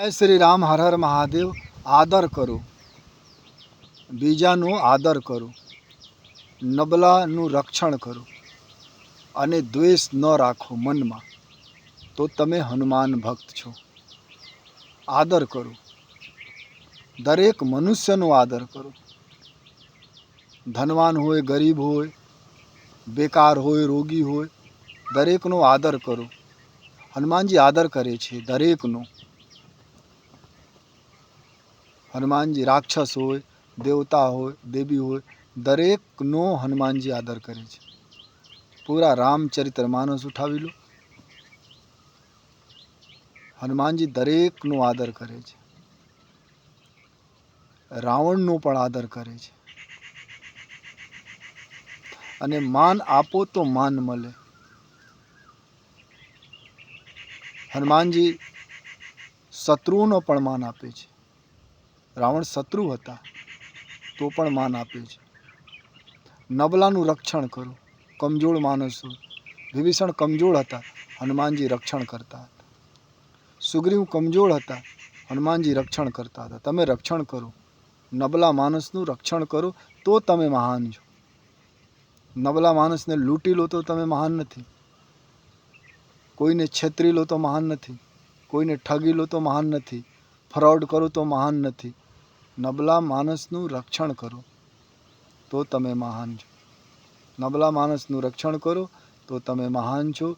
જય શ્રી રામ, હર હર મહાદેવ. આદર કરો. બીજાનો આદર કરો. નબળાનું રક્ષણ કરો. અને દ્વેષ ન રાખો મનમાં. તો તમે હનુમાન ભક્ત છો. આદર કરો. દરેક મનુષ્યનો આદર કરો. ધનવાન હોય, ગરીબ હોય, બેકાર હોય, રોગી હોય, દરેકનો આદર કરો. હનુમાનજી આદર કરે છે દરેકનો. હનુમાનજી રાક્ષસ હોય, દેવતા હોય, દેવી હોય, દરેકનો હનુમાનજી આદર કરે છે. પૂરા રામચરિત્ર માનસ ઉઠાવી લો. હનુમાનજી દરેકનો આદર કરે છે. રાવણનો પણ આદર કરે છે. અને માન આપો તો માન મળે. હનુમાનજી શત્રુઓનો પણ માન આપે છે. રાવણ શત્રુ હતા, તો પણ માન આપે છે. નબલાનું રક્ષણ કરો, કમજોર માણસો વિભીષણ કમજોર હતા, હનુમાનજી રક્ષણ કરતા હતા. સુગ્રીવ કમજોર હતા, હનુમાનજી રક્ષણ કરતા હતા. તમે રક્ષણ કરો નબલા માણસનું રક્ષણ કરો, તો તમે મહાન છો. નબલા માણસને લૂંટી લો તો તમે મહાન નથી. કોઈને છેતરી લો તો મહાન નથી. કોઈને ઠગી લો તો મહાન નથી. ફ્રોડ કરો તો મહાન નથી. નબળા માણસનું રક્ષણ કરો, તો તમે મહાન છો. નબળા માણસનું રક્ષણ કરો, તો તમે મહાન છો.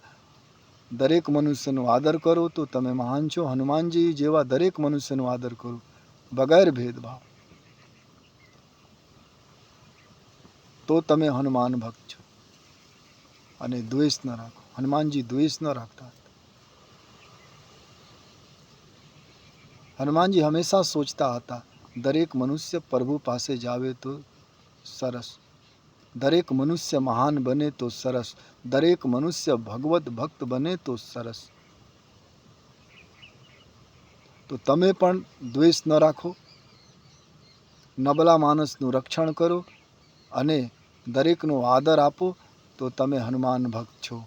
દરેક મનુષ્યનો આદર કરો, તો તમે મહાન છો. હનુમાનજી જેવા દરેક મનુષ્યનો આદર કરો, બગેર ભેદભાવ. તો તમે હનુમાન ભક્ત છો. અને દ્વેષ ન રાખો. હનુમાનજી દ્વેષ ન રાખતા હનુમાનજી હંમેશા સોચતા હતા દરેક મનુષ્ય પ્રભુ પાસે જાવે તો સરસ. દરેક મનુષ્ય મહાન બને તો સરસ. દરેક મનુષ્ય ભગવત ભક્ત બને તો સરસ. તો તમે પણ દ્વેષ ન રાખો. નબળા માણસનું રક્ષણ કરો અને દરેકનો આદર આપો તો તમે હનુમાન ભક્ત છો.